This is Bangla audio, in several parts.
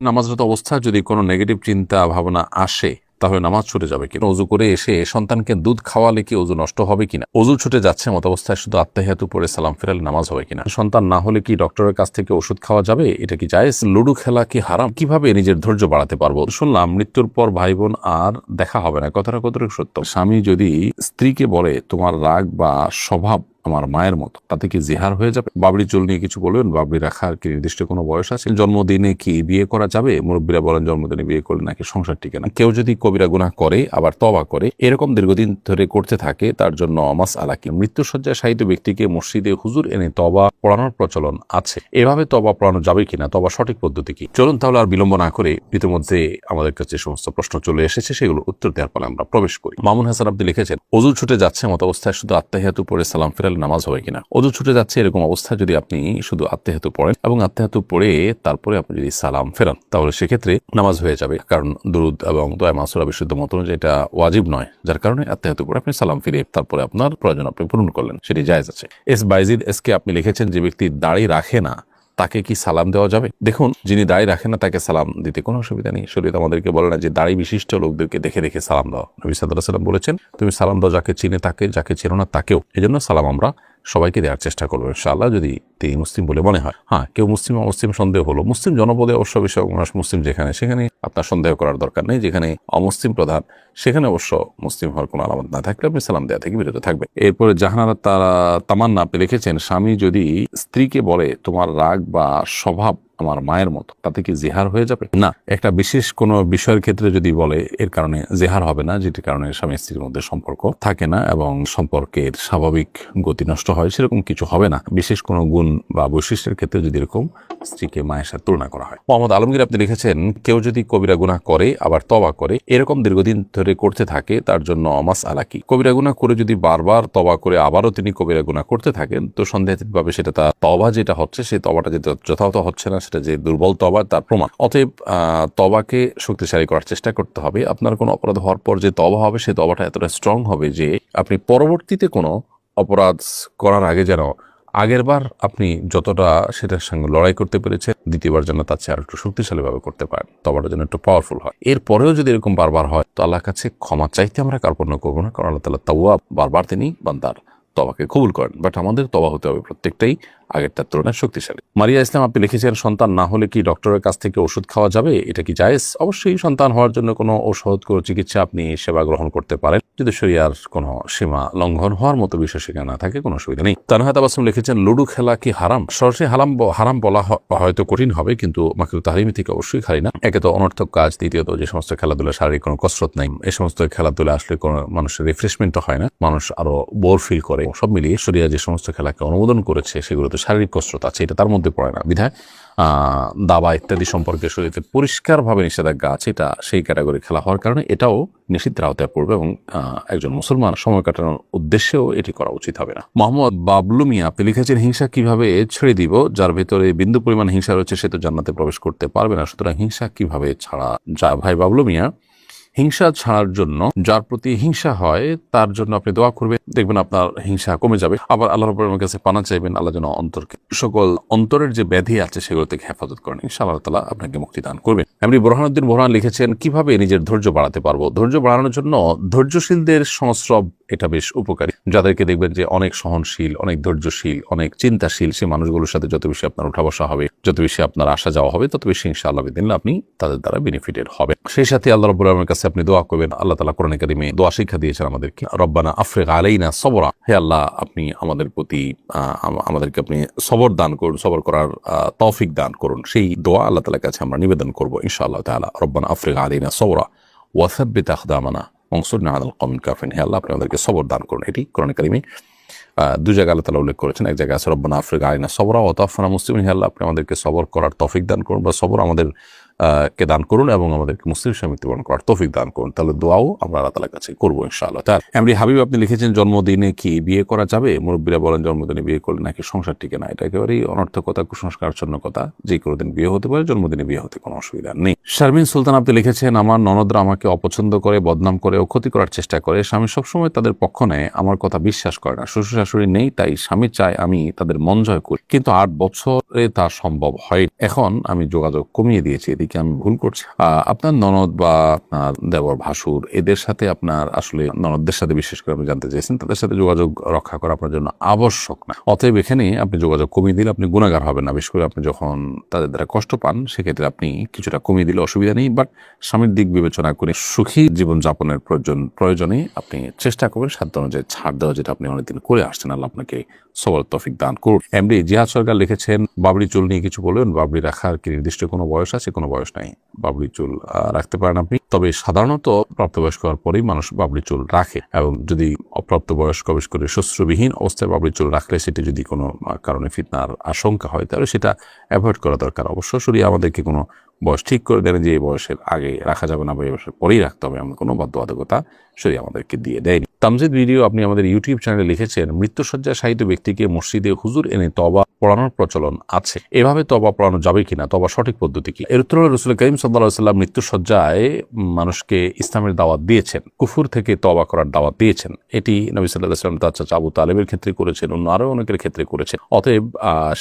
নামাজরত অবস্থায় যদি কোনো নেগেটিভ চিন্তা, ভাবনা আসে, তাহলে নামাজ ছুটে যাবে কিনা? অজু করে এসে সন্তানকে দুধ খাওয়ালে কি অজু নষ্ট হবে কিনা? অজু ছুটে যাচ্ছে মত অবস্থায় শুধু আত্মাহিয়াতু পরে সালাম ফেরালে নামাজ হবে কিনা? সন্তান না হলে কি ডক্টরের কাছ থেকে ওষুধ খাওয়া যাবে? এটা কি জায়েজ? লুডু খেলা কি হারাম? কীভাবে নিজের ধৈর্য বাড়াতে পারব? শুনলাম, মৃত্যুর পর ভাই বোন আর দেখা হবে না। কথাটা কতটুকু সত্য? স্বামী যদি স্ত্রীকে বলে, তোমার রাগ বা স্বভাব আমার মায়ের মতো। তাতে কি জিহার হয়ে যাবে? বাবরি চুল নিয়ে কিছু বলবেন? বাবরি রাখার কি নির্দিষ্ট কোনো বয়স আছে? জন্মদিনে কি বিয়ে করা যাবে? মুরব্বীরা বলেন জন্মদিনে বিয়ে করলে নাকি সংসার টিকে না। কেউ যদি কবিরা গুনাহ করে, আবার তবা করে, এরকম দীর্ঘদিন ধরে করতে থাকে, তার জন্য মাস আলাকি মৃত্যুসজ্জায় সাহিত্য ব্যক্তিকে মসজিদে হুজুর এনে তবা পড়ানোর প্রচলন আছে। এভাবে তবা পড়ানো যাবে কিনা? তবা সঠিক পদ্ধতি কি? চলুন তাহলে আর বিলম্ব না করে ইতিমধ্যে আমাদের কাছে সমস্ত প্রশ্ন চলে এসেছে সেগুলো উত্তর দেওয়ার পরে আমরা প্রবেশ করি। মামুন হাসান আপনি লিখেছেন, অজু ছুটে যাচ্ছে মত অবস্থায় শুধু আত্মাহিয়াতু পরে সালাম ফেরালে নামাজ হবে কিনা? অজু ছুটে যাচ্ছে এরকম অবস্থা যদি আপনি শুধু আত্মাহিয়াতু পড়েন এবং আত্মাহিয়াতু পড়ে তারপরে আপনি যদি সালাম ফেরান, তাহলে সেক্ষেত্রে নামাজ হয়ে যাবে। কারণ দুরুদ এবং দয়া, মাসুরা, বিশুদ্ধ মত অনুযায়ী এটা ওয়াজিব নয়। যার কারণে আত্মাহিয়াতু পড়ে আপনি সালাম ফিরে তারপরে আপনার প্রয়োজন আপনি পূরণ করলেন। সেটি জায়জ আছে। এস বাইজিদ, এস কে আপনি লিখেছেন, যে ব্যক্তি দাড়ি রাখে না তাকে কি সালাম দেওয়া যাবে? দেখুন, যিনি দাঁড়িয়ে রাখেন না, তাকে সালাম দিতে কোনো অসুবিধা নেই। শরীর আমাদেরকে বলে না যে, দাড়ি বিশিষ্ট লোকদেরকে দেখে দেখে সালাম দাও। নবী সাদাম সাল্লাম বলেছেন, তুমি সালাম দাও যাকে চিনে তাকে, যাকে চেনো না তাকেও। এজন্য সালাম আমরা সবাইকে দেওয়ার চেষ্টা করব, ইনশাআল্লাহ, যদি তিনি মুসলিম বলে মনে হয়। হ্যাঁ কেউ মুসলিম অমুসলিম সন্দেহ হলো। মুসলিম জনপদে অবশ্য বিষয় মানুষ মুসলিম যেখানে সেখানে আপনার সন্দেহ করার দরকার নেই। যেখানে অমুসলিম প্রধান, সেখানে অবশ্য মুসলিম হওয়ার কোনো আলামত না থাকলে আপনি সালাম দেওয়া থেকে বিরত থাকবে এরপরে জাহানারা তারা তামান্না আপনি লিখেছেন, স্বামী যদি স্ত্রীকে বলে, তোমার রাগ বা স্বভাব আমার মায়ের মতো, তাতে কি জেহার হয়ে যাবে? না, একটা বিশেষ কোনো বিষয়ের ক্ষেত্রে যদি বলে, এর কারণে জেহার হবে না, যেটির কারণে স্বামী স্ত্রীর মধ্যে সম্পর্ক থাকে না এবং সম্পর্কের স্বাভাবিক গতি নষ্ট হয়, সেরকম কিছু হবে না। বিশেষ কোনো গুণ বা বৈশিষ্ট্যের ক্ষেত্রে যদি এরকম স্ত্রীকে মায়ের সাথে তুলনা করা হয়। মোহাম্মদ আলমগীর আপনি লিখেছেন, কেউ যদি কবিরা গুনাহ করে, আবার তবা করে, এরকম দীর্ঘদিন ধরে করতে থাকে, তার জন্য অমাস আলাকি কবিরা গুনাহ করে যদি বারবার তবা করে, আবারও তিনি কবিরা গুনাহ করতে থাকেন, তো সন্দেহভাবে সেটা তার তবা যেটা হচ্ছে, সেই তবাটা যেটা যথাযথ হচ্ছে না সেটা যে দুর্বল তবা, তার প্রমাণ। অতএব তবাকে শক্তিশালী করার চেষ্টা করতে হবে। আপনার কোনো অপরাধ হওয়ার পর যে তবা হবে সেই তবাটা এতটা স্ট্রং হবে যে আপনি পরবর্তীতে কোনো অপরাধ করার আগে যেন আগেরবার আপনি যতটা সেটার সঙ্গে লড়াই করতে পেরেছেন, দ্বিতীয়বার যেন তার চেয়ে আর একটু শক্তিশালীভাবে করতে পারেন। তবাটা যেন একটু পাওয়ারফুল হয়। এরপরেও যদি এরকম বারবার হয়, তো আল্লাহর কাছে ক্ষমা চাইতে আমরা কার্পণ্য করব না। কারণ আল্লাহ তালা তাওয়া বারবার তিনি বান্দার তবাকে কবুল করেন। বাট আমাদের তবা হতে হবে প্রত্যেকটাই আগেরটার তুলনায় শক্তিশালী। মারিয়া ইসলাম, আপনি লিখেছেন, সন্তান না হলে কি ডক্টরের কাছ থেকে ওষুধ খাওয়া যাবে? এটা কি জায়েজ? অবশ্যই সন্তান হওয়ার জন্য কোনো ঔষধ, কোনো চিকিৎসা আপনি সেবা গ্রহণ করতে পারেন। যদি শরিয়ার কোনো সীমা লঙ্ঘন হওয়ার মতো বিষয় সেখানে না থাকে, কোনো অসুবিধা নেই। তানহাত আবাসম লিখেছেন, লুডু খেলা কি হারাম? সরাসরি হারাম হারাম বলা হয়তো কঠিন হবে, কিন্তু মাকিল তাহারিমি থেকে অবশ্যই খারি না। একে তো অনর্থক কাজ, দ্বিতীয়ত যে সমস্ত খেলাধুলা শারীরিক কোনো কসরত নাই এই সমস্ত খেলাধুলা আসলে কোনো মানুষের রিফ্রেশমেন্ট হয় না। মানুষ আরও বোর ফিল করে। সব মিলিয়ে শরিয়া যে সমস্ত খেলাকে অনুমোদন করেছে, সেগুলোতে শারীরিক কসরত আছে, এটা তার মধ্যে পড়ে না। বিধায় দাবা ইত্যাদি সম্পর্কে শরীরে পরিষ্কারভাবে নিষেধাজ্ঞা আছে, এটা সেই ক্যাটাগরি খেলা হওয়ার কারণে এটাও নিষিদ্ধের আওতায় পড়বে এবং একজন মুসলমান সময় কাটানোর উদ্দেশ্যেও এটি করা উচিত হবে না। মোহাম্মদ বাবলু মিয়া লিখেছেন, হিংসা কীভাবে ছেড়ে দিব? যার ভেতরে বিন্দু পরিমাণ হিংসা রয়েছে, সে তো জান্নাতে প্রবেশ করতে পারবে না। সুতরাং হিংসা কীভাবে ছাড়া যা ভাই বাবলু মিয়া হিংসা ছাড়ার জন্য যার প্রতি হিংসা হয়, তার জন্য আপনি দোয়া করবেন। দেখবেন আপনার হিংসা কমে যাবে। আবার আল্লাহ রবের কাছে পানা চাইবেন আল্লাহ যেন অন্তরকে সকল অন্তরের যে ব্যাধি আছে সেগুলো থেকে হেফাজত করেন। ইনশাআল্লাহ তালা আপনাকে মুক্তি দান করবেন এমনি বোরহানুদ্দিন বোরহান লিখেছেন, কীভাবে নিজের ধৈর্য বাড়াতে পারব? ধৈর্য বাড়ানোর জন্য ধৈর্যশীলদের সংস্রব এটা বেশ উপকারী। যাদেরকে দেখবেন যে অনেক সহনশীল, অনেক ধৈর্যশীল, অনেক চিন্তাশীল সেই মানুষগুলোর সাথে যত বেশি আপনার উঠা বসা হবে, যত বেশি আপনার আসা যাওয়া হবে, তত বেশি ইনশাআল্লাহ দিন আপনি তাদের দ্বারা বেনিফিটেড হবে সেই সাথে আল্লাহ রব্বুল আলমের কাছে আপনি দোয়া করবেন আল্লাহ তালা কোরআন কারিমে দোয়া শিক্ষা দিয়েছেন আমাদেরকে। রব্বানা আফ্রিকা আলাইনা সবরা। হে আল্লাহ আপনি আমাদের প্রতি আমাদেরকে আপনি সবর দান করুন সবর করার তৌফিক দান করুন। সেই দোয়া আল্লাহ তালার কাছে আমরা নিবেদন করব ইনশাআল্লাহ তাআলা। রব্বানা আফ্রিকা আলাইনা সবরা ওয়াসাব্বিত আখদামানা মংসুরনা আদাল কমিন কাফিন হে আল্লাহ আপনি আমাদেরকে সবর দান করুন। এটি কোরআন আহ, দু জায়গায় আল্লাহ তালা উল্লেখ করেছেন। এক জায়গায় আছে রব্বানা আফ্রিকা আইনা সবরা ও তফনা মুসলিম হে আল্লাহ আপনি আমাদেরকে সবর করার তৌফিক দান করুন বা সবর আমাদের কে দান করুন এবং আমাদেরকে মুসলিম সঙ্গে মৃত্যুবরণ করার তৌফিক দান করুন। তাহলে দোয়াও আমরা আল্লাহ তালার কাছে করব ইনশাআল্লাহ। তার এমনি হাবিব, আপনি লিখেছেন, জন্মদিনে কি বিয়ে করা যাবে? মুরব্বীরা বলেন, জন্মদিনে বিয়ে করলে নাকি সংসার টিকে না। এটা একেবারেই অনর্থকতা কুসংস্কার কথা। যে কোনো দিন বিয়ে হতে পারে, জন্মদিনে বিয়ে হতে কোনো অসুবিধা নেই। শারমিন সুলতান, আপনি লিখেছেন, আমার ননদরা আমাকে অপছন্দ করে, বদনাম করে ও ক্ষতি করার চেষ্টা করে। স্বামী সবসময় তাদের পক্ষ নেয়, আমার কথা বিশ্বাস করে না। শ্বশুর শাশুড়ি নেই, তাই স্বামী চায় আমি তাদের মন জয় করি। কিন্তু আট বছরে তা সম্ভব হয় এখন আমি যোগাযোগ কমিয়ে দিয়েছি এতে কি আমি ভুল করছি। আপনার ননদ বা আপনার দেবর ভাসুর, এদের সাথে আপনার আসলে ননদদের সাথে বিশেষ করে আপনি জানতে চাইছেন তাদের সাথে যোগাযোগ রক্ষা করা আপনার জন্য আবশ্যক না। অতএব এখানে আপনি যোগাযোগ কমিয়ে দিলে আপনি গুণাগার হবেন না। বিশেষ করে আপনি যখন তাদের দ্বারা কষ্ট পান, সেক্ষেত্রে আপনি কিছুটা কমিয়ে দিলে অসুবিধা নেই। বাট স্বামীর দিক বিবেচনা করে সুখী জীবন যাপনের প্রয়োজন, প্রয়োজনে আপনি চেষ্টা করবেন সাধ্য অনুযায়ী ছাড় দেওয়া, যেটা আপনি অনেকদিন করে আসছেন। আল্লাহ আপনাকে সবল তফিক দান করুন এমডি জিহাদ সরকার লিখেছেন, বাবরি চুল নিয়ে কিছু বলবেন? বাবরি রাখার কি নির্দিষ্ট কোনো বয়স আছে? কোনো বয়স নাই বাবরি চুল রাখতে পারেন আপনি। তবে সাধারণত প্রাপ্তবয়স্ক হওয়ার পরেই মানুষ বাবরি চুল রাখে এবং যদি অপ্রাপ্ত বয়স্ক বিশেষ করে শস্যবিহীন অবস্থায় বাবরি চুল রাখলে সেটি যদি কোনো কারণে ফিতনার আশঙ্কা হয়, তাহলে সেটা অ্যাভয়েড করা দরকার। অবশ্য শরীর আমাদেরকে কোনো বয়স ঠিক করে দেন যে এই বয়সের আগে রাখা যাবে না বা এই বয়সের পরেই রাখতে হবে এমন কোনো বাধ্যবাধকতা শরীর আমাদেরকে দিয়ে দেয়নি। তামজিদ ভিডিও আপনি আমাদের ইউটিউব চ্যানেলে লিখেছেন মৃত্যুসজ্জায় সাহিত্য ব্যক্তিকে মসজিদে হুজুর এনে তবা পড়ানোর প্রচলন আছে। এভাবে তবা পড়ানো যাবে কিনা তবা সঠিক পদ্ধতি কি? এর উত্তর রসুল করিম সাল্লাহ সাল্লাম মৃত্যুসজ্জায় মানুষকে ইসলামের দাওয়াত দিয়েছেন, কুফুর থেকে তবা করার দাওয়াত দিয়েছেন। এটি নবী সাল্লাহ সাল্লাম তার চাচা আবু তালেবের ক্ষেত্রে করেছেন, অন্য আরও অনেকের ক্ষেত্রে করেছেন। অতএব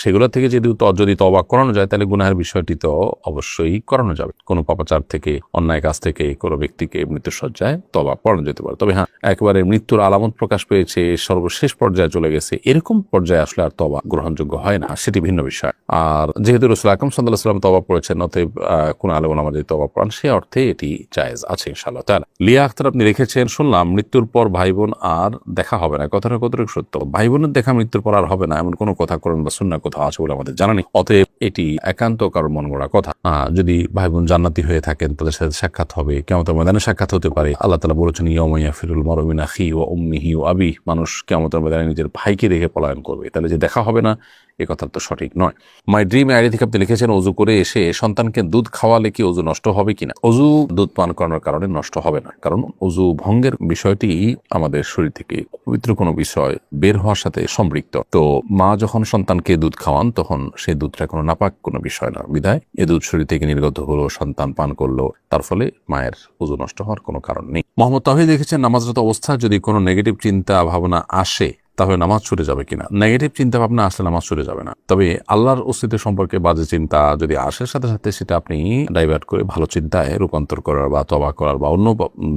সেগুলো থেকে যদি যদি তবা করানো যায়, তাহলে গুনাহের বিষয়টি তো অবশ্যই করানো যাবে। কোনো পাপাচার থেকে, অন্যায় কাজ থেকে কোনো ব্যক্তিকে মৃত্যুসজ্জায় তবা পড়ানো যেতে পারে। তবে হ্যাঁ একেবারে মৃত্যুর আলামত প্রকাশ পেয়েছে, সর্বশেষ পর্যায়ে চলে গেছে, এরকম পর্যায়ে আসলে আর তবা গ্রহণযোগ্য হয় না। সেটি ভিন্ন বিষয়। আর যেহেতু রসুল আকরম সাল্লাহ সাল্লাম তবা পড়েছেন অতএব কোন আলম আমাদের তবা পড়ান, সে অর্থে এটি জায়েজ আছে ইনশাআল্লাহ তাহলে লিয়া আখতার আপনি রেখেছেন, শুনলাম, মৃত্যুর পর ভাই বোন আর দেখা হবে না। কথাটা কতটুকু সত্য? ভাই বোনের দেখা মৃত্যুর পর আর হবে না, এমন কোনো কথা করেন বা সুন্না কোথাও আছে বলে আমাদের জানা নেই। অতএব এটি একান্ত কারও মন গড়া কথা। যদি ভাই বোন জান্নাতি হয়ে থাকেন, তাদের সাথে সাক্ষাৎ হবে কেমন ময়দানে সাক্ষাৎ হতে পারে। আল্লাহ তালা বলেছেন ইয়মাইয়া ফিরুল মরমিনা হি ও উম্মিহি ও আবি মানুষ কেমন ময়দানে নিজের ভাইকে দেখে পলায়ন করবে। তাহলে যে দেখা হবে না এ কথা তো সঠিক নয়। মাই ড্রিম আইডি থেকে আপনি লিখেছেন, অজু করে এসে সন্তানকে দুধ খাওয়ালে কি অজু নষ্ট হবে কিনা? অজু দুধ পান করানোর কারণে নষ্ট হবে না। কারণ অজু ভঙ্গের বিষয়টি আমাদের শরীর থেকে পবিত্র কোনো বিষয় বের হওয়ার সাথে সম্পৃক্ত। তো মা যখন সন্তানকে দুধ খাওয়ান, তখন সে দুধটা কোনো নাপাক কোনো বিষয় না। বিধায় এ দুধ শরীর থেকে নির্গত হলো, সন্তান পান করল, তার ফলে মায়ের অজু নষ্ট হওয়ার কোনো কারণ নেই। মোহাম্মদ তাহিদ দেখেছেন নামাজরত অবস্থা যদি কোনো নেগেটিভ চিন্তা ভাবনা আসে তাহলে নামাজ ছুটে যাবে কিনা? নেগেটিভ চিন্তা ভাবনা আসলে নামাজ ছুটে যাবে না। তবে আল্লাহর অস্তিত্ব সম্পর্কে বাজে চিন্তা যদি আসে, সাথে সাথে সেটা আপনি ডাইভার্ট করে ভালো চিন্তায় রূপান্তর করার বা তবা করার বা অন্য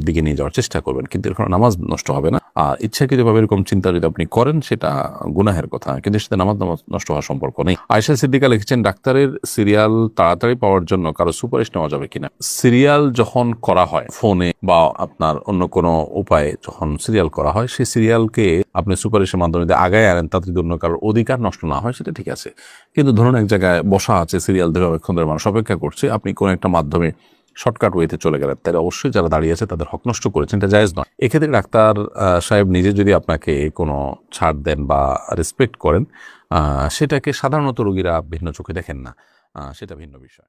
দিকে নিয়ে যাওয়ার চেষ্টা করবেন। কিন্তু এর কোনো নামাজ নষ্ট হবে না। আর ইচ্ছাকৃতভাবে এরকম চিন্তা যদি আপনি করেন, সেটা গুনাহের কথা। কিন্তু সেটা নামাজ নামাজ নষ্ট হওয়ার সম্পর্ক নেই। আয়সা সিদ্দিকা লিখেছেন, ডাক্তারের সিরিয়াল তাড়াতাড়ি পাওয়ার জন্য কারও সুপারিশ নেওয়া যাবে কিনা? সিরিয়াল যখন করা হয় ফোনে বা আপনার অন্য কোনো উপায়ে যখন সিরিয়াল করা হয়, সেই সিরিয়ালকে আপনি সুপারিশের মাধ্যমে যদি আগায় আনেন, তাতে যদি অন্য কারোর অধিকার নষ্ট না হয়, সেটা ঠিক আছে। কিন্তু ধরুন এক জায়গায় বসা আছে সিরিয়াল ধরে অনেকক্ষণ ধরে মানুষ, অপেক্ষা করছে, আপনি কোনো একটা মাধ্যমে শর্টকাট ওয়েতে চলে গেলেন, তাহলে অবশ্যই যারা দাঁড়িয়ে আছে, তাদের হক নষ্ট করেছেন, এটা জায়েজ নয়। এক্ষেত্রে ডাক্তার সাহেব নিজে যদি আপনাকে কোনো ছাড় দেন বা রেসপেক্ট করেন সেটাকে সাধারণত রোগীরা ভিন্ন চোখে দেখেন না সেটা ভিন্ন বিষয়।